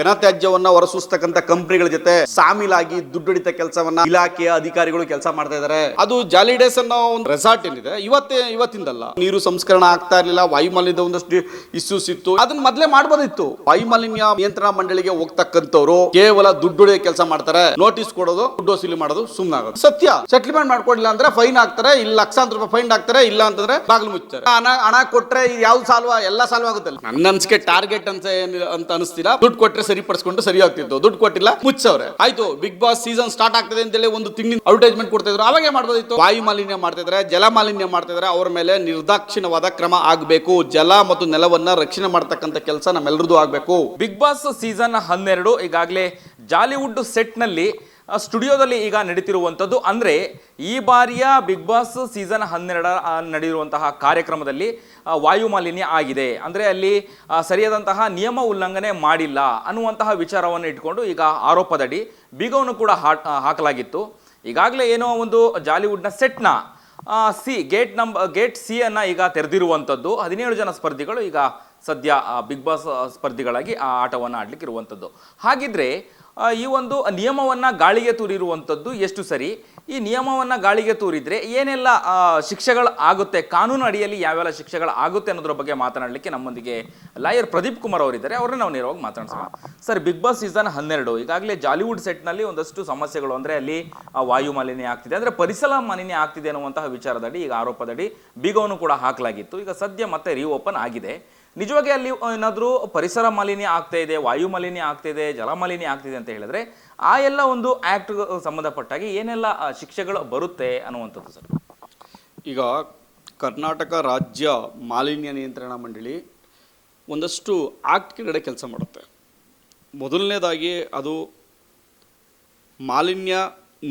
ಘನತ್ಯಾಜ್ಯವನ್ನ ಹೊರಸೂಸ್ತಕ್ಕಂಥ ಕಂಪನಿಗಳ ಜೊತೆ ಸಾಮಿಲಾಗಿ ದುಡ್ಡಿಡಿತ ಕೆಲಸವನ್ನ ಇಲಾಖೆಯ ಅಧಿಕಾರಿಗಳು ಕೆಲಸ ಮಾಡ್ತಾ ಇದ್ದಾರೆ ಅದು ಜಾಲಿಡೇಸ್ ಅನ್ನೋ ಒಂದು ರೆಸಾರ್ಟ್ ಏನಿದೆ. ಇವತ್ತೇ, ಇವತ್ತಿಂದಲ್ಲ. ನೀರು ಸಂಸ್ಕರಣ ಆಗ್ತಾ ಇರಲಿಲ್ಲ, ವಾಯುಮಾಲಿನ್ಯದ ಒಂದಷ್ಟು ಇಶ್ಯೂಸ್ ಇತ್ತು. ಅದನ್ನ ಮೊದಲೇ ಮಾಡ್ಬೋದಿತ್ತು. ವಾಯುಮಾಲಿನ್ಯ ನಿಯಂತ್ರಣ ಮಂಡಳಿಗೆ ಹೋಗ್ತಕ್ಕಂಥವ್ರು ಕೇವಲ ದುಡ್ಡುಡಿಯ ಕೆಲಸ ಮಾಡ್ತಾರೆ. ನೋಟಿಸ್ ಕೊಡೋದು ದುಡ್ಡು ವಸೂಲಿ ಮಾಡೋದು ಸುಮ್ಮನಾಗೋದು ಸತ್ಯ. ಸೆಟ್ಲ್ಮೆಂಟ್ ಮಾಡ್ಕೊಡ್ಲಿಲ್ಲ ಅಂದ್ರೆ ಫೈನ್ ಹಾಕ್ತಾರೆ ಇಲ್ಲಿ ಲಕ್ಷಾಂತರ ರೂಪಾಯಿ ಫೈನ್ ಹಾಕ್ತಾರೆ ಇಲ್ಲ ಅಂತಂದ್ರೆ ಬಾಗಿಲು ಮುಚ್ತಾರೆ. ಹಣ ಕೊಟ್ರೆ ಯಾವ್ದು ಸಾಲ್ವ? ಎಲ್ಲ ಸಾಲ್ವ್ ಆಗುತ್ತಲ್ಲ ನನ್ನ ಅನ್ಸಿಕೆ ಟಾರ್ಗೆಟ್ ಅಂತ ಅಂತ ಅನಿಸ್ತೀರಾ ದುಡ್ಡು ಕೊಟ್ರೆ ಸರಿಪಡಿಸ್ಕೊಂಡು ಸರಿ ಆಗ್ತಿತ್ತು ದುಡ್ಡು ಕೊಟ್ಟಿಲ್ಲ ಮುಚ್ಚವ್ರೆ. ಆಯ್ತು ಬಿಗ್ ಬಾಸ್ ಸೀಸನ್ ಸ್ಟಾರ್ಟ್ ಆಗ್ತದೆ ಅಂತೇಳಿ ಒಂದು ತಿಂಗಳಿನ ಅಡ್ವರ್ಟೈಸ್ಮೆಂಟ್ ಕೊಡ್ತಾ ಇದ್ರು ಅವಾಗೇ ಮಾಡ್ಬೋದಿತ್ತು. ವಾಯು ಮಾಲಿನ್ಯ ಮಾಡ್ತಿದ್ರೆ ಜಲ ಮಾಲಿನ್ಯ ಮಾಡ್ತಿದ್ರೆ ಅವ್ರ ಮೇಲೆ ನಿರ್ದಾಕ್ಷಿಣ್ಯವಾದ ಕ್ರಮ ಆಗಬೇಕು. ಜಲ ಮತ್ತು ನೆಲವನ್ನ ರಕ್ಷಣೆ ಮಾಡ್ತಕ್ಕಂಥ ಕೆಲಸ ನಮ್ಮೆಲ್ಲರದು ಆಗಬೇಕು. ಬಿಗ್ ಬಾಸ್ ಸೀಸನ್ ಹನ್ನೆರಡು ಈಗಾಗಲೇ ಜಾಲಿವುಡ್ ಸೆಟ್ನಲ್ಲಿ ಆ, ಸ್ಟುಡಿಯೋದಲ್ಲಿ ಈಗ ನಡೀತಿರುವಂಥದ್ದು ಅಂದರೆ ಈ ಬಾರಿಯ ಬಿಗ್ ಬಾಸ್ ಸೀಸನ್ ಹನ್ನೆರಡ ನಡೆಯಿರುವಂತಹ ಕಾರ್ಯಕ್ರಮದಲ್ಲಿ ವಾಯುಮಾಲಿನ್ಯ ವಾಯು ಮಾಲಿನ್ಯ ಆಗಿದೆ. ಅಂದರೆ ಅಲ್ಲಿ ಸರಿಯಾದಂತಹ ನಿಯಮ ಉಲ್ಲಂಘನೆ ಮಾಡಿಲ್ಲ ಅನ್ನುವಂತಹ ವಿಚಾರವನ್ನು ಇಟ್ಕೊಂಡು ಈಗ ಆರೋಪದಡಿ ಬೀಗವನ್ನು ಕೂಡ ಹಾಕಲಾಗಿತ್ತು. ಈಗಾಗಲೇ ಏನೋ ಒಂದು ಜಾಲಿವುಡ್ನ ಸೆಟ್ನ ಸಿ, ಗೇಟ್ ನಂಬ, ಗೇಟ್ ಸಿ ಅನ್ನ ಈಗ ತೆರೆದಿರುವಂಥದ್ದು. ಹದಿನೇಳು ಜನ ಸ್ಪರ್ಧಿಗಳು ಈಗ ಸದ್ಯ ಬಿಗ್ ಬಾಸ್ ಸ್ಪರ್ಧಿಗಳಾಗಿ ಆ ಆಟವನ್ನು ಆಡ್ಲಿಕ್ಕೆ ಇರುವಂಥದ್ದು. ಹಾಗಿದ್ರೆ ಈ ಒಂದು ನಿಯಮವನ್ನು ಗಾಳಿಗೆ ತೂರಿರುವಂಥದ್ದು ಎಷ್ಟು ಸರಿ? ಈ ನಿಯಮವನ್ನು ಗಾಳಿಗೆ ತೂರಿದರೆ ಏನೆಲ್ಲ ಶಿಕ್ಷೆಗಳು ಆಗುತ್ತೆ, ಕಾನೂನು ಅಡಿಯಲ್ಲಿ ಯಾವೆಲ್ಲ ಶಿಕ್ಷೆಗಳು ಆಗುತ್ತೆ ಅನ್ನೋದ್ರ ಬಗ್ಗೆ ಮಾತನಾಡಲಿಕ್ಕೆ ನಮ್ಮೊಂದಿಗೆ ಲಾಯರ್ ಪ್ರದೀಪ್ ಕುಮಾರ್ ಅವರಿದ್ದಾರೆ. ಅವ್ರನ್ನ ನಾವು ನೇರವಾಗಿ ಮಾತನಾಡ್ಸೋಣ. ಸರ್, ಬಿಗ್ ಬಾಸ್ ಸೀಸನ್ ಹನ್ನೆರಡು, ಈಗಾಗಲೇ ಜಾಲಿವುಡ್ ಸೆಟ್ನಲ್ಲಿ ಒಂದಷ್ಟು ಸಮಸ್ಯೆಗಳು ಅಂದರೆ ಅಲ್ಲಿ ವಾಯು ಮಾಲಿನ್ಯ ಆಗ್ತಿದೆ. ಅಂದರೆ ಪರಿಸರ ಮಾಲಿನ್ಯ ಆಗ್ತಿದೆ ಅನ್ನುವಂತಹ ವಿಚಾರದಡಿ, ಈಗ ಆರೋಪದಡಿ ಬೀಗವನ್ನು ಕೂಡ ಹಾಕಲಾಗಿತ್ತು. ಈಗ ಸದ್ಯ ಮತ್ತೆ ರೀಓಪನ್ ಆಗಿದೆ. ನಿಜವಾಗಿ ಅಲ್ಲಿ ಏನಾದರೂ ಪರಿಸರ ಮಾಲಿನ್ಯ ಆಗ್ತಾ ಇದೆ, ವಾಯು ಮಾಲಿನ್ಯ ಆಗ್ತಾ ಇದೆ, ಜಲ ಮಾಲಿನ್ಯ ಆಗ್ತಿದೆ ಅಂತ ಹೇಳಿದ್ರೆ ಆ ಎಲ್ಲ ಒಂದು ಆ್ಯಕ್ಟ್ ಸಂಬಂಧಪಟ್ಟಾಗಿ ಏನೆಲ್ಲ ಶಿಕ್ಷೆಗಳು ಬರುತ್ತೆ ಅನ್ನುವಂಥದ್ದು ಸರ್? ಈಗ ಕರ್ನಾಟಕ ರಾಜ್ಯ ಮಾಲಿನ್ಯ ನಿಯಂತ್ರಣ ಮಂಡಳಿ ಒಂದಷ್ಟು ಆ್ಯಕ್ಟ್ ಕಡೆ ಕೆಲಸ ಮಾಡುತ್ತೆ. ಮೊದಲನೇದಾಗಿ ಅದು ಮಾಲಿನ್ಯ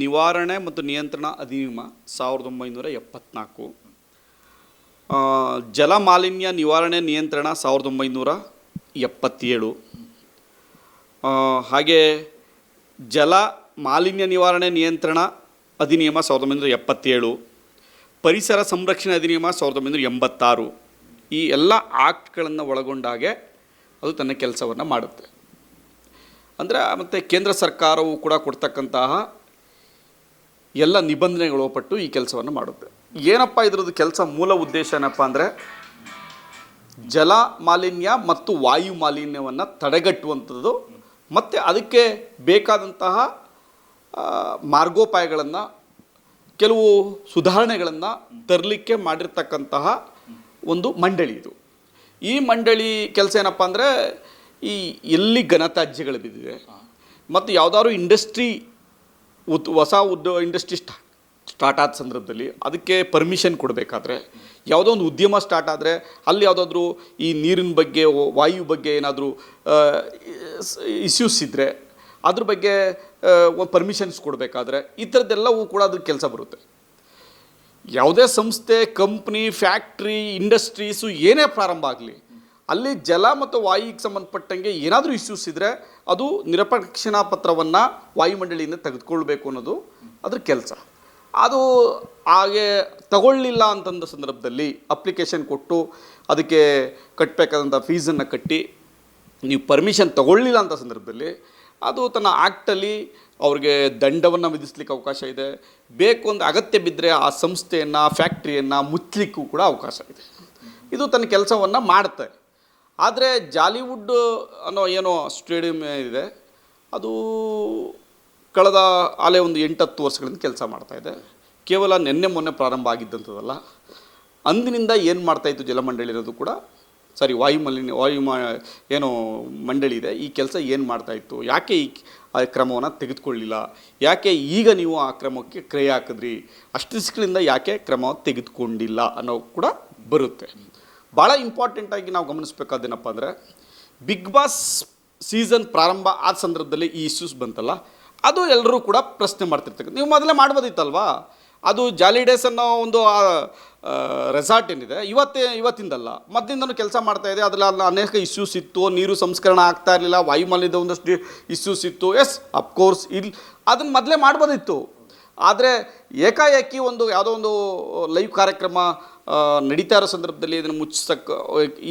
ನಿವಾರಣೆ ಮತ್ತು ನಿಯಂತ್ರಣ ಅಧಿನಿಯಮ ಸಾವಿರದ ಒಂಬೈನೂರ ಎಪ್ಪತ್ನಾಲ್ಕು. ಜಲ ಮಾಲಿನ್ಯ ನಿವಾರಣೆ ನಿಯಂತ್ರಣ ಸಾವಿರದ ಒಂಬೈನೂರ ಎಪ್ಪತ್ತೇಳು. ಹಾಗೆ ಜಲ ಮಾಲಿನ್ಯ ನಿವಾರಣೆ ನಿಯಂತ್ರಣ ಅಧಿನಿಯಮ ಸಾವಿರದ ಒಂಬೈನೂರ ಎಪ್ಪತ್ತೇಳು. ಪರಿಸರ ಸಂರಕ್ಷಣೆ ಅಧಿನಿಯಮ ಸಾವಿರದ ಒಂಬೈನೂರ ಎಂಬತ್ತಾರು. ಈ ಎಲ್ಲ ಆಕ್ಟ್ಗಳನ್ನು ಒಳಗೊಂಡಾಗೆ ಅದು ತನ್ನ ಕೆಲಸವನ್ನು ಮಾಡುತ್ತೆ. ಅಂದರೆ ಮತ್ತು ಕೇಂದ್ರ ಸರ್ಕಾರವು ಕೂಡ ಕೊಡ್ತಕ್ಕಂತಹ ಎಲ್ಲ ನಿಬಂಧನೆಗಳು ಒಳಪಟ್ಟು ಈ ಕೆಲಸವನ್ನು ಮಾಡುತ್ತೆ. ಏನಪ್ಪ ಇದ್ರದ್ದು ಕೆಲಸ ಮೂಲ ಉದ್ದೇಶ ಏನಪ್ಪ ಅಂದರೆ ಜಲ ಮಾಲಿನ್ಯ ಮತ್ತು ವಾಯು ಮಾಲಿನ್ಯವನ್ನು ತಡೆಗಟ್ಟುವಂಥದ್ದು ಮತ್ತು ಅದಕ್ಕೆ ಬೇಕಾದಂತಹ ಮಾರ್ಗೋಪಾಯಗಳನ್ನು, ಕೆಲವು ಸುಧಾರಣೆಗಳನ್ನು ತರಲಿಕ್ಕೆ ಮಾಡಿರ್ತಕ್ಕಂತಹ ಒಂದು ಮಂಡಳಿ ಇದು. ಈ ಮಂಡಳಿ ಕೆಲಸ ಏನಪ್ಪ ಅಂದರೆ ಈ ಎಲ್ಲಿ ಘನತ್ಯಾಜ್ಯಗಳು ಬಿದ್ದಿದೆ, ಮತ್ತು ಯಾವುದಾದ್ರು ಇಂಡಸ್ಟ್ರಿ ಉತ್, ಹೊಸ ಉದ್ದ ಇಂಡಸ್ಟ್ರಿ ಸ್ಟಾ ಸ್ಟಾರ್ಟ್ ಆದ ಸಂದರ್ಭದಲ್ಲಿ ಅದಕ್ಕೆ ಪರ್ಮಿಷನ್ ಕೊಡಬೇಕಾದ್ರೆ ಯಾವುದೋ ಒಂದು ಉದ್ಯಮ ಸ್ಟಾರ್ಟ್ ಆದರೆ ಅಲ್ಲಿ ಯಾವುದಾದ್ರೂ ಈ ನೀರಿನ ಬಗ್ಗೆ, ವಾಯು ಬಗ್ಗೆ ಏನಾದರೂ ಇಶ್ಯೂಸ್ ಇದ್ದರೆ ಅದ್ರ ಬಗ್ಗೆ ಪರ್ಮಿಷನ್ಸ್ ಕೊಡಬೇಕಾದ್ರೆ ಈ ಥರದ್ದೆಲ್ಲವೂ ಕೂಡ ಅದ್ರ ಕೆಲಸ ಬರುತ್ತೆ. ಯಾವುದೇ ಸಂಸ್ಥೆ ಕಂಪ್ನಿ ಫ್ಯಾಕ್ಟ್ರಿ ಇಂಡಸ್ಟ್ರೀಸು ಏನೇ ಪ್ರಾರಂಭ ಆಗಲಿ, ಅಲ್ಲಿ ಜಲ ಮತ್ತು ವಾಯುಗೆ ಸಂಬಂಧಪಟ್ಟಂಗೆ ಏನಾದರೂ ಇಶ್ಯೂಸ್ ಇದ್ದರೆ ಅದು ನಿರಪೇಕ್ಷಣಾ ಪತ್ರವನ್ನು ವಾಯುಮಂಡಳಿಯಿಂದ ತೆಗೆದುಕೊಳ್ಬೇಕು ಅನ್ನೋದು ಅದ್ರ ಕೆಲಸ. ಅದು ಹಾಗೆ ತಗೊಳ್ಳಿಲ್ಲ ಅಂತಂದ ಸಂದರ್ಭದಲ್ಲಿ ಅಪ್ಲಿಕೇಶನ್ ಕೊಟ್ಟು ಅದಕ್ಕೆ ಕಟ್ಟಬೇಕಾದಂಥ ಫೀಸನ್ನು ಕಟ್ಟಿ ನೀವು ಪರ್ಮಿಷನ್ ತಗೊಳ್ಳಿಲ್ಲ ಅಂತ ಸಂದರ್ಭದಲ್ಲಿ ಅದು ತನ್ನ ಆ್ಯಕ್ಟಲ್ಲಿ ಅವ್ರಿಗೆ ದಂಡವನ್ನು ವಿಧಿಸ್ಲಿಕ್ಕೆ ಅವಕಾಶ ಇದೆ. ಬೇಕು ಒಂದು ಅಗತ್ಯ ಬಿದ್ದರೆ ಆ ಸಂಸ್ಥೆಯನ್ನು ಫ್ಯಾಕ್ಟ್ರಿಯನ್ನು ಮುಚ್ಚಲಿಕ್ಕೂ ಕೂಡ ಅವಕಾಶ ಇದೆ. ಇದು ತನ್ನ ಕೆಲಸವನ್ನು ಮಾಡುತ್ತೆ ಆದರೆ ಜಾಲಿವುಡ್ ಅನ್ನೋ ಏನೋ ಸ್ಟೇಡಿಯಂ ಇದೆ. ಅದು ಕಳೆದ ಆಲೆ ಒಂದು ಎಂಟತ್ತು ವರ್ಷಗಳಿಂದ ಕೆಲಸ ಮಾಡ್ತಾ ಇದೆ. ಕೇವಲ ನಿನ್ನೆ ಮೊನ್ನೆ ಪ್ರಾರಂಭ ಆಗಿದ್ದಂಥದ್ದಲ್ಲ. ಅಂದಿನಿಂದ ಏನು ಮಾಡ್ತಾಯಿತ್ತು ಜಲಮಂಡಳಿ ಅನ್ನೋದು ಕೂಡ ಸಾರಿ ವಾಯು ಮಾಲಿನ್ಯ ವಾಯು ಏನೋ ಮಂಡಳಿ ಇದೆ. ಈ ಕೆಲಸ ಏನು ಮಾಡ್ತಾಯಿತ್ತು ಯಾಕೆ ಈ ಆ ಕ್ರಮವನ್ನು ತೆಗೆದುಕೊಳ್ಳಿಲ್ಲ? ಯಾಕೆ ಈಗ ನೀವು ಆ ಕ್ರಮಕ್ಕೆ ಕ್ರಯ ಹಾಕಿದ್ರಿ? ಅಷ್ಟು ದಿಸ್ಗಳಿಂದ ಯಾಕೆ ಕ್ರಮ ತೆಗೆದುಕೊಂಡಿಲ್ಲ ಅನ್ನೋ ಕೂಡ ಬರುತ್ತೆ. ಭಾಳ ಇಂಪಾರ್ಟೆಂಟಾಗಿ ನಾವು ಗಮನಿಸ್ಬೇಕಾದೇನಪ್ಪ ಅಂದರೆ, ಬಿಗ್ ಬಾಸ್ ಸೀಸನ್ ಪ್ರಾರಂಭ ಆದ ಸಂದರ್ಭದಲ್ಲಿ ಈ ಇಶ್ಯೂಸ್ ಬಂತಲ್ಲ. ಅದು ಎಲ್ಲರೂ ಕೂಡ ಪ್ರಶ್ನೆ ಮಾಡ್ತಿರ್ತಕ್ಕಂಥ ನೀವು ಮೊದಲೇ ಮಾಡ್ಬೋದಿತ್ತಲ್ವಾ? ಅದು ಜಾಲಿ ಡೇಸ್ ಅನ್ನೋ ಒಂದು ರೆಸಾರ್ಟ್ ಏನಿದೆ, ಇವತ್ತೇ, ಇವತ್ತಿಂದಲ್ಲ. ಮೊದಲಿಂದನೂ ಕೆಲಸ ಮಾಡ್ತಾ ಇದೆ ಅದರಲ್ಲಿ ಅನೇಕ ಇಶ್ಯೂಸ್ ಇತ್ತು, ನೀರು ಸಂಸ್ಕರಣ ಆಗ್ತಾ ಇರಲಿಲ್ಲ, ವಾಯುಮಾಲಿನ್ಯದ ಒಂದಷ್ಟು ಇಶ್ಯೂಸ್ ಇತ್ತು. ಎಸ್ ಅಫ್ಕೋರ್ಸ್ ಇಲ್ಲಿ ಅದನ್ನು ಮೊದಲೇ ಮಾಡ್ಬೋದಿತ್ತು. ಆದರೆ ಏಕಾಏಕಿ ಒಂದು ಯಾವುದೋ ಒಂದು ಲೈವ್ ಕಾರ್ಯಕ್ರಮ ನಡೀತಾ ಇರೋ ಸಂದರ್ಭದಲ್ಲಿ ಇದನ್ನು ಮುಚ್ಚಕ್ಕೆ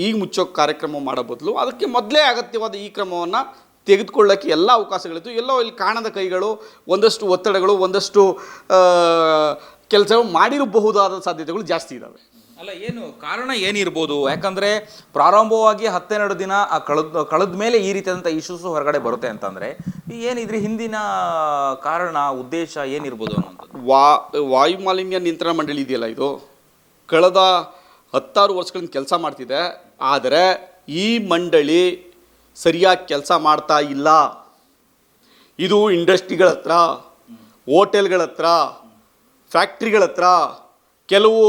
ಈಗ ಮುಚ್ಚೋ ಕಾರ್ಯಕ್ರಮ ಮಾಡೋ ಬದಲು ಅದಕ್ಕೆ ಮೊದಲೇ ಅಗತ್ಯವಾದ ಈ ಕ್ರಮವನ್ನು ತೆಗೆದುಕೊಳ್ಳೋಕ್ಕೆ ಎಲ್ಲ ಅವಕಾಶಗಳಿತ್ತು. ಎಲ್ಲೋ ಇಲ್ಲಿ ಕಾಣದ ಕೈಗಳು ಒಂದಷ್ಟು ಒತ್ತಡಗಳು ಒಂದಷ್ಟು ಕೆಲಸ ಮಾಡಿರಬಹುದಾದ ಸಾಧ್ಯತೆಗಳು ಜಾಸ್ತಿ ಇದ್ದಾವೆ ಅಲ್ಲ ಏನು ಕಾರಣ ಏನಿರ್ಬೋದು? ಯಾಕಂದರೆ ಪ್ರಾರಂಭವಾಗಿ ಹತ್ತೆರಡು ದಿನ ಆ ಕಳೆದ ಕಳೆದ ಮೇಲೆ ಈ ರೀತಿಯಾದಂಥ ಇಶ್ಯೂಸು ಹೊರಗಡೆ ಬರುತ್ತೆ ಅಂತಂದರೆ ಏನಿದ್ರೆ ಹಿಂದಿನ ಕಾರಣ ಉದ್ದೇಶ ಏನಿರ್ಬೋದು ಅನ್ನೋದು? ವಾ ವಾಯು ಮಾಲಿನ್ಯ ನಿಯಂತ್ರಣ ಮಂಡಳಿ ಇದೆಯಲ್ಲ ಇದು? ಕಳೆದ ಹತ್ತಾರು ವರ್ಷಗಳಿಂದ ಕೆಲಸ ಮಾಡ್ತಿದೆ. ಆದರೆ ಈ ಮಂಡಳಿ ಸರಿಯಾಗಿ ಕೆಲಸ ಮಾಡ್ತಾ ಇಲ್ಲ. ಇದು ಇಂಡಸ್ಟ್ರಿಗಳ ಹತ್ರ, ಹೋಟೆಲ್ಗಳ ಹತ್ರ, ಫ್ಯಾಕ್ಟ್ರಿಗಳ ಹತ್ರ, ಕೆಲವು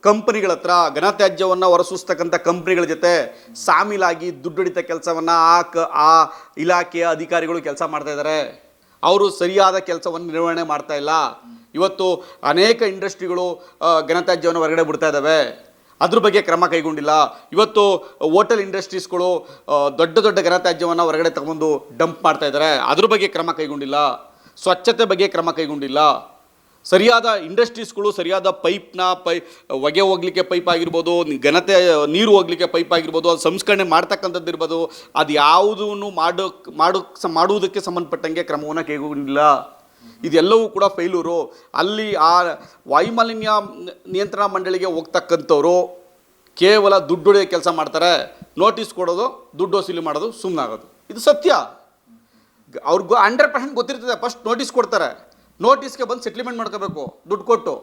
ಕಂಪನಿಗಳ ಹತ್ರ, ಘನತ್ಯಾಜ್ಯವನ್ನು ಹೊರಸೂಸ್ತಕ್ಕಂಥ ಕಂಪ್ನಿಗಳ ಜೊತೆ ಸಾಮೀಲಾಗಿ ದುಡ್ಡೊಡಿತ ಕೆಲಸವನ್ನು ಆ ಕ, ಆ ಇಲಾಖೆಯ ಅಧಿಕಾರಿಗಳು ಕೆಲಸ ಮಾಡ್ತಾ ಇದ್ದಾರೆ. ಅವರು ಸರಿಯಾದ ಕೆಲಸವನ್ನು ನಿರ್ವಹಣೆ ಮಾಡ್ತಾ ಇಲ್ಲ. ಇವತ್ತು ಅನೇಕ ಇಂಡಸ್ಟ್ರಿಗಳು ಘನತ್ಯಾಜ್ಯವನ್ನು ಹೊರಗಡೆ ಬಿಡ್ತಾ ಇದ್ದಾವೆ. ಅದ್ರ ಬಗ್ಗೆ ಕ್ರಮ ಕೈಗೊಂಡಿಲ್ಲ. ಇವತ್ತು ಹೋಟೆಲ್ ಇಂಡಸ್ಟ್ರೀಸ್ಗಳು ದೊಡ್ಡ ದೊಡ್ಡ ಘನತ್ಯಾಜ್ಯವನ್ನು ಹೊರಗಡೆ ತಗೊಂಡು ಡಂಪ್ ಮಾಡ್ತಾ ಇದ್ದಾರೆ ಅದ್ರ ಬಗ್ಗೆ ಕ್ರಮ ಕೈಗೊಂಡಿಲ್ಲ. ಸ್ವಚ್ಛತೆ ಬಗ್ಗೆ ಕ್ರಮ ಕೈಗೊಂಡಿಲ್ಲ. ಸರಿಯಾದ ಇಂಡಸ್ಟ್ರೀಸ್ಗಳು, ಸರಿಯಾದ ಪೈಪ್ನ ಪೈ, ಹೊಗೆ ಹೋಗ್ಲಿಕ್ಕೆ ಪೈಪ್ ಆಗಿರ್ಬೋದು, ಘನತೆ, ನೀರು ಹೋಗ್ಲಿಕ್ಕೆ ಪೈಪ್ ಆಗಿರ್ಬೋದು, ಅದು ಸಂಸ್ಕರಣೆ ಮಾಡ್ತಕ್ಕಂಥದ್ದು ಇರ್ಬೋದು ಅದು ಯಾವುದನ್ನು ಮಾಡೋ ಮಾಡೋಕ್ಕೆ ಮಾಡುವುದಕ್ಕೆ ಸಂಬಂಧಪಟ್ಟಂಗೆ ಕ್ರಮವನ್ನು ಕೈಗೊಂಡಿಲ್ಲ. ಇದೆಲ್ಲವೂ ಕೂಡ ಫೈಲೂರು. ಅಲ್ಲಿ ಆ ವಾಯುಮಾಲಿನ್ಯ ನಿಯಂತ್ರಣ ಮಂಡಳಿಗೆ ಹೋಗ್ತಕ್ಕಂಥವ್ರು ಕೇವಲ ದುಡ್ಡು ಹೊಡೆಯೋ ಕೆಲಸ ಮಾಡ್ತಾರೆ. ನೋಟಿಸ್ ಕೊಡೋದು, ದುಡ್ಡು ವಸೂಲಿ ಮಾಡೋದು ಸುಮ್ಮನಾಗೋದು ಇದು ಸತ್ಯ. ಅವ್ರಿಗೆ ಹಂಡ್ರೆಡ್ ಪರ್ಸೆಂಟ್ ಗೊತ್ತಿರ್ತದೆ, ಫಸ್ಟ್ ನೋಟಿಸ್ ಕೊಡ್ತಾರೆ. ನೋಟಿಸ್ಗೆ ಬಂದು ಸೆಟ್ಲ್ಮೆಂಟ್ ಮಾಡ್ಕೋಬೇಕು, ದುಡ್ಡು ಕೊಟ್ಟು.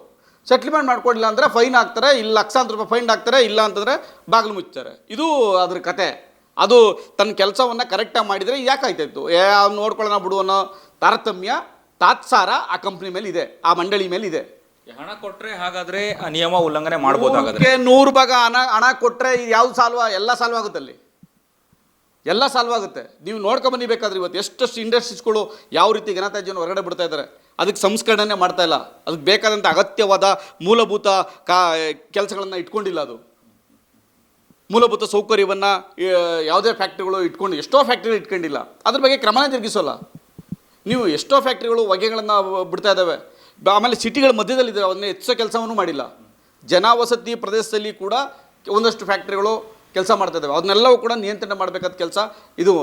ಸೆಟ್ಲ್ಮೆಂಟ್ ಮಾಡ್ಕೊಡ್ಲಿಲ್ಲ ಅಂದರೆ ಫೈನ್ ಹಾಕ್ತಾರೆ ಇಲ್ಲಿ ಲಕ್ಷಾಂತರ ರೂಪಾಯಿ ಫೈನ್ ಹಾಕ್ತಾರೆ ಇಲ್ಲ ಅಂತಂದರೆ ಬಾಗಿಲು ಮುಚ್ತಾರೆ. ಇದು ಅದ್ರ ಕತೆ. ಅದು ತನ್ನ ಕೆಲಸವನ್ನು ಕರೆಕ್ಟಾಗಿ ಮಾಡಿದರೆ ಯಾಕಾಯ್ತಾಯಿತ್ತು ಏ ನೋಡ್ಕೊಳ್ಳೋಣ ಬಿಡು ಅನ್ನೋ ತಾರತಮ್ಯ ತಾತ್ಸಾರ ಆ ಕಂಪ್ನಿ ಮೇಲೆ ಇದೆ ಆ ಮಂಡಳಿ ಮೇಲೆ ಇದೆ. ಹಣ ಕೊಟ್ರೆ ಹಾಗಾದ್ರೆ ಆ ನಿಯಮ ಉಲ್ಲಂಘನೆ ಮಾಡ್ಬೋದಾಗಾದ್ರೆ ನೂರು ಭಾಗ ಹಣ ಹಣ ಕೊಟ್ಟರೆ ಯಾವ ಸಾಲ್ವ? ಎಲ್ಲ ಸಾಲ್ವ್ ಆಗುತ್ತೆ ಅಲ್ಲಿ. ಎಲ್ಲ ಸಾಲ್ವ್ ಆಗುತ್ತೆ. ನೀವು ನೋಡ್ಕೊಂಬನ್ನಿ ಬೇಕಾದ್ರೆ ಇವತ್ತು ಎಷ್ಟೆಷ್ಟು ಇಂಡಸ್ಟ್ರೀಸ್ಗಳು ಯಾವ ರೀತಿ ಘನತ್ಯಾಜ್ಯವನ್ನು ಹೊರಗಡೆ ಬಿಡ್ತಾ ಇದ್ದಾರೆ. ಅದಕ್ಕೆ ಸಂಸ್ಕರಣೆ ಮಾಡ್ತಾ ಇಲ್ಲ. ಅದಕ್ಕೆ ಬೇಕಾದಂಥ ಅಗತ್ಯವಾದ ಮೂಲಭೂತ ಕಾ ಕೆಲಸಗಳನ್ನು ಇಟ್ಕೊಂಡಿಲ್ಲ ಅದು. ಮೂಲಭೂತ ಸೌಕರ್ಯವನ್ನು ಯಾವುದೇ ಫ್ಯಾಕ್ಟ್ರಿಗಳು ಇಟ್ಕೊಂಡು ಎಷ್ಟೋ ಫ್ಯಾಕ್ಟ್ರಿಗಳು ಇಟ್ಕೊಂಡಿಲ್ಲ. ಅದ್ರ ಬಗ್ಗೆ ಕ್ರಮನೇ ಜರುಗಿಸೋಲ್ಲ ನೀವು ಎಷ್ಟೋ ಫ್ಯಾಕ್ಟ್ರಿಗಳು ಹೊಗೆಗಳನ್ನು ಬಿಡ್ತಾ ಇದ್ದಾವೆ ಆಮೇಲೆ ಸಿಟಿಗಳ ಮಧ್ಯದಲ್ಲಿದೆ ಅದನ್ನು ಹೆಚ್ಚೋ ಕೆಲಸವನ್ನು ಮಾಡಿಲ್ಲ. ಜನವಸತಿ ಪ್ರದೇಶದಲ್ಲಿ ಕೂಡ ಒಂದಷ್ಟು ಫ್ಯಾಕ್ಟ್ರಿಗಳು ಕೆಲಸ ಮಾಡ್ತಾ ಇದ್ದಾವೆ ಅದನ್ನೆಲ್ಲವೂ ಕೂಡ ನಿಯಂತ್ರಣ ಮಾಡಬೇಕಾದ ಕೆಲಸ ಇದು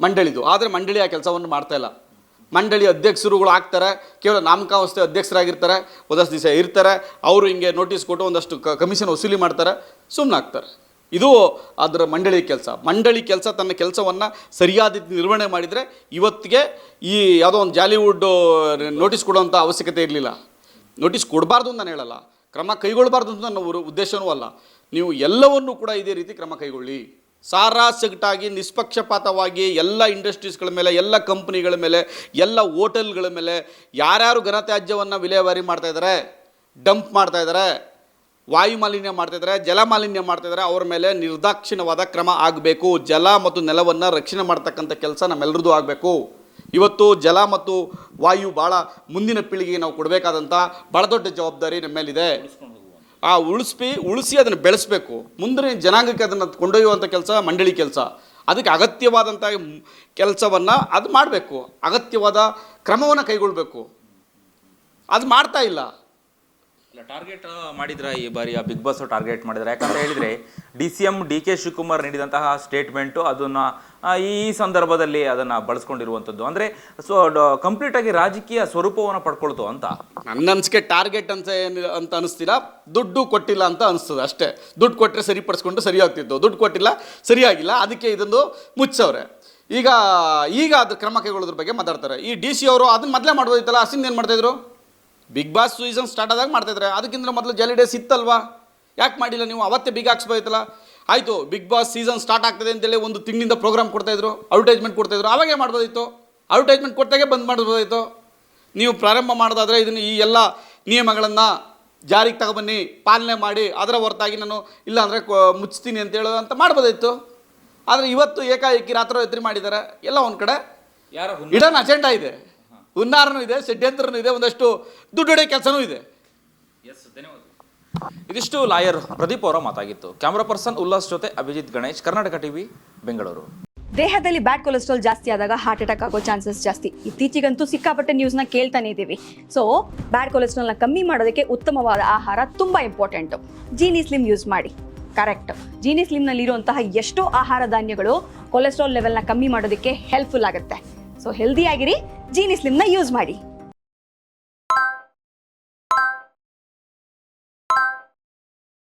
ಮಂಡಳಿದು. ಆದರೆ ಮಂಡಳಿ ಆ ಕೆಲಸವನ್ನು ಮಾಡ್ತಾ ಇಲ್ಲ. ಮಂಡಳಿ ಅಧ್ಯಕ್ಷರುಗಳು ಆಗ್ತಾರೆ, ಕೇವಲ ನಾಮಕಾವಸ್ಥೆ ಅಧ್ಯಕ್ಷರಾಗಿರ್ತಾರೆ, ಒಂದಷ್ಟು ದಿವಸ ಇರ್ತಾರೆ, ಅವರು ಹಿಂಗೆ ನೋಟಿಸ್ ಕೊಟ್ಟು ಒಂದಷ್ಟು ಕಮಿಷನ್ ವಸೂಲಿ ಮಾಡ್ತಾರೆ ಸುಮ್ಮನೆ ಆಗ್ತಾರೆ. ಇದು ಅದರ ಮಂಡಳಿ ಕೆಲಸ. ಮಂಡಳಿ ಕೆಲಸ ತನ್ನ ಕೆಲಸವನ್ನು ಸರಿಯಾದ ನಿರ್ವಹಣೆ ಮಾಡಿದರೆ ಇವತ್ತಿಗೆ ಈ ಯಾವುದೋ ಒಂದು ಜಾಲಿವುಡ್ ನೋಟಿಸ್ ಕೊಡುವಂಥ ಅವಶ್ಯಕತೆ ಇರಲಿಲ್ಲ. ನೋಟಿಸ್ ಕೊಡಬಾರ್ದು ಅಂತ ನಾನು ಹೇಳಲ್ಲ. ಕ್ರಮ ಕೈಗೊಳ್ಳಬಾರ್ದು ಅಂತ ನನ್ನ ಉದ್ದೇಶವೂ ಅಲ್ಲ. ನೀವು ಎಲ್ಲವನ್ನೂ ಕೂಡ ಇದೇ ರೀತಿ ಕ್ರಮ ಕೈಗೊಳ್ಳಿ. ಸಾರಾಸಗಟಾಗಿ ನಿಷ್ಪಕ್ಷಪಾತವಾಗಿ ಎಲ್ಲ ಇಂಡಸ್ಟ್ರೀಸ್ಗಳ ಮೇಲೆ, ಎಲ್ಲ ಕಂಪ್ನಿಗಳ ಮೇಲೆ, ಎಲ್ಲ ಹೋಟೆಲ್ಗಳ ಮೇಲೆ ಯಾರ್ಯಾರು ಘನತ್ಯಾಜ್ಯವನ್ನು ವಿಲೇವಾರಿ ಮಾಡ್ತಾಯಿದ್ದಾರೆ ಡಂಪ್ ಮಾಡ್ತಾ ಇದ್ದಾರೆ ವಾಯು ಮಾಲಿನ್ಯ ಮಾಡ್ತಿದ್ದಾರೆ ಜಲ ಮಾಲಿನ್ಯ ಮಾಡ್ತಿದ್ದಾರೆ ಅವ್ರ ಮೇಲೆ ನಿರ್ದಾಕ್ಷಿಣ್ಯವಾದ ಕ್ರಮ ಆಗಬೇಕು. ಜಲ ಮತ್ತು ನೆಲವನ್ನು ರಕ್ಷಣೆ ಮಾಡ್ತಕ್ಕಂಥ ಕೆಲಸ ನಮ್ಮೆಲ್ಲರದ್ದು ಆಗಬೇಕು. ಇವತ್ತು ಜಲ ಮತ್ತು ವಾಯು ಭಾಳ ಮುಂದಿನ ಪೀಳಿಗೆಗೆ ನಾವು ಕೊಡಬೇಕಾದಂಥ ಭಾಳ ದೊಡ್ಡ ಜವಾಬ್ದಾರಿ ನಮ್ಮ ಮೇಲಿದೆ. ಆ ಉಳಿಸ್ಬಿ ಉಳಿಸಿ ಅದನ್ನು ಬೆಳೆಸಬೇಕು. ಮುಂದಿನ ಜನಾಂಗಕ್ಕೆ ಅದನ್ನು ಕೊಂಡೊಯ್ಯುವಂಥ ಕೆಲಸ ಮಂಡಳಿ ಕೆಲಸ. ಅದಕ್ಕೆ ಅಗತ್ಯವಾದಂಥ ಕೆಲಸವನ್ನು ಅದು ಮಾಡಬೇಕು. ಅಗತ್ಯವಾದ ಕ್ರಮವನ್ನು ಕೈಗೊಳ್ಳಬೇಕು ಅದು ಮಾಡ್ತಾ ಇಲ್ಲ. ಇಲ್ಲ ಟಾರ್ಗೆಟ್ ಮಾಡಿದ್ರ ಈ ಬಾರಿ ಆ ಬಿಗ್ ಬಾಸ್ ಟಾರ್ಗೆಟ್ ಮಾಡಿದ್ರ. ಯಾಕಂತ ಹೇಳಿದ್ರೆ D C M D K Shivakumar ನೀಡಿದಂತಹ ಸ್ಟೇಟ್ಮೆಂಟು ಅದನ್ನ ಈ ಸಂದರ್ಭದಲ್ಲಿ ಅದನ್ನ ಬಳಸ್ಕೊಂಡಿರುವಂಥದ್ದು ಅಂದ್ರೆ, ಸೊ ಕಂಪ್ಲೀಟ್ ಆಗಿ ರಾಜಕೀಯ ಸ್ವರೂಪವನ್ನು ಪಡ್ಕೊಳ್ತು ಅಂತ. ನನ್ನ ಅನ್ಸಿಕೆ ಟಾರ್ಗೆಟ್ ಅಂತ ಏನು, ಅಂತ ಅನಿಸ್ತಿಲ್ಲ. ದುಡ್ಡು ಕೊಟ್ಟಿಲ್ಲ ಅಂತ ಅನಿಸ್ತದೆ ಅಷ್ಟೇ. ದುಡ್ಡು ಕೊಟ್ಟರೆ ಸರಿಪಡಿಸ್ಕೊಂಡು ಸರಿಯಾಗ್ತಿತ್ತು. ದುಡ್ಡು ಕೊಟ್ಟಿಲ್ಲ, ಸರಿಯಾಗಿಲ್ಲ. ಅದಕ್ಕೆ ಇದೊಂದು ಮುಚ್ಚವ್ರೆ. ಈಗ ಈಗ ಅದು ಕ್ರಮ ಕೈಗೊಳ್ಳೋದ್ರ ಬಗ್ಗೆ ಮಾತಾಡ್ತಾರೆ. ಈ ಡಿ ಸಿ ಅವರು ಅದನ್ನ ಮೊದಲೇ ಮಾಡ್ಬೋದಿತ್ತಲ್ಲ, ಅಸಿಂದ ಏನು ಮಾಡ್ತಾಯಿದ್ರು ಬಿಗ್ ಬಾಸ್ ಸೀಸನ್ ಸ್ಟಾರ್ಟ್ ಆದಾಗ ಮಾಡ್ತಾಯಿದ್ರೆ ಅದಕ್ಕಿಂತ ಮೊದಲು ಜಾಲಿ ಡೇಸ್ ಇತ್ತಲ್ವಾ ಯಾಕೆ ಮಾಡಿಲ್ಲ ನೀವು? ಅವತ್ತೇ ಬಿಗ್ ಹಾಕ್ಸ್ಬೋದಿತ್ತಲ್ಲ ಆಯಿತು ಬಿಗ್ ಬಾಸ್ ಸೀಸನ್ ಸ್ಟಾರ್ಟ್ ಆಗ್ತದೆ ಅಂತೇಳಿ ಒಂದು ತಿಂಗಳಿಂದ ಪ್ರೋಗ್ರಾಮ್ ಕೊಡ್ತಾಯಿದ್ರು ಅಡ್ವರ್ಟೈಸ್ಮೆಂಟ್ ಕೊಡ್ತಾಯಿದ್ರು ಅವಾಗೇ ಮಾಡ್ಬೋದಿತ್ತು. ಅಡ್ವರ್ಟೈಸ್ಮೆಂಟ್ ಕೊಟ್ಟಾಗೆ ಬಂದ್ ಮಾಡ್ಬೋದಾಯಿತು ನೀವು ಪ್ರಾರಂಭ ಮಾಡೋದಾದರೆ ಇದನ್ನು ಈ ಎಲ್ಲ ನಿಯಮಗಳನ್ನು ಜಾರಿಗೆ ತಗೊಬನ್ನಿ ಪಾಲನೆ ಮಾಡಿ ಅದರ ಹೊರತಾಗಿ ನಾನು ಇಲ್ಲ ಅಂದರೆ ಮುಚ್ತೀನಿ ಹೇಳೋ ಅಂತ ಮಾಡ್ಬೋದಿತ್ತು. ಆದರೆ ಇವತ್ತು ಏಕಾಏಕಿ ರಾತ್ರಿ ಮಾಡಿದ್ದಾರೆ. ಎಲ್ಲ ಒಂದು ಕಡೆ ಯಾರು ಇಡನ್ ಅಜೆಂಡಾ ಇದೆ. ಹುನ್ನಾರನೂ ಇದೆ ಷಡ್ಯಂತ್ರನೂ ಇದೆ ಒಂದಷ್ಟು ದುಡ್ಡು ಹೊಡೆಯೋ ಕೆಲಸನೂ ಇದೆ. ಎಸ್ ಧನ್ಯವಾದ ಇದಿಷ್ಟು ಲಾಯರ್ ಪ್ರದೀಪ್ ಅವರ ಮಾತಾಗಿತ್ತು. ಕ್ಯಾಮರಾ ಪರ್ಸನ್ ಉಲ್ಲಾಸ್ ಜೊತೆ ಅಭಿಜಿತ್ ಗಣೇಶ್ ಕರ್ನಾಟಕ ಟಿವಿ ಬೆಂಗಳೂರು. ದೇಹದಲ್ಲಿ ಬ್ಯಾಡ್ ಕೊಲೆಸ್ಟ್ರಾಲ್ ಜಾಸ್ತಿ ಆದಾಗ ಹಾರ್ಟ್ ಅಟ್ಯಾಕ್ ಆಗೋ ಚಾನ್ಸಸ್ ಜಾಸ್ತಿ. ಇತ್ತೀಚೆಗಂತೂ ಸಿಕ್ಕಾಪಟ್ಟೆ ನ್ಯೂಸ್ನ ಕೇಳ್ತಾನೆ ಇದ್ದೀವಿ ಸೊ ಬ್ಯಾಡ್ ಕೊಲೆಸ್ಟ್ರಾಲ್ನ ಕಮ್ಮಿ ಮಾಡೋದಕ್ಕೆ ಉತ್ತಮವಾದ ಆಹಾರ ತುಂಬ ಇಂಪಾರ್ಟೆಂಟು ಜೀನಿ ಸ್ಲಿಮ್ ಯೂಸ್ ಮಾಡಿ. ಕರೆಕ್ಟ್ ಜೀನಿ ಸ್ಲಿಮ್ನಲ್ಲಿರುವಂತಹ ಎಷ್ಟೋ ಆಹಾರ ಧಾನ್ಯಗಳು ಕೊಲೆಸ್ಟ್ರಾಲ್ ಲೆವೆಲ್ನ ಕಮ್ಮಿ ಮಾಡೋದಕ್ಕೆ ಹೆಲ್ಪ್ಫುಲ್ ಆಗುತ್ತೆ. ಸೊ ಹೆಲ್ದಿ ಆಗಿರಿ ಜೀನಿ ಸ್ಲಿಮ್ನ ಯೂಸ್ ಮಾಡಿ.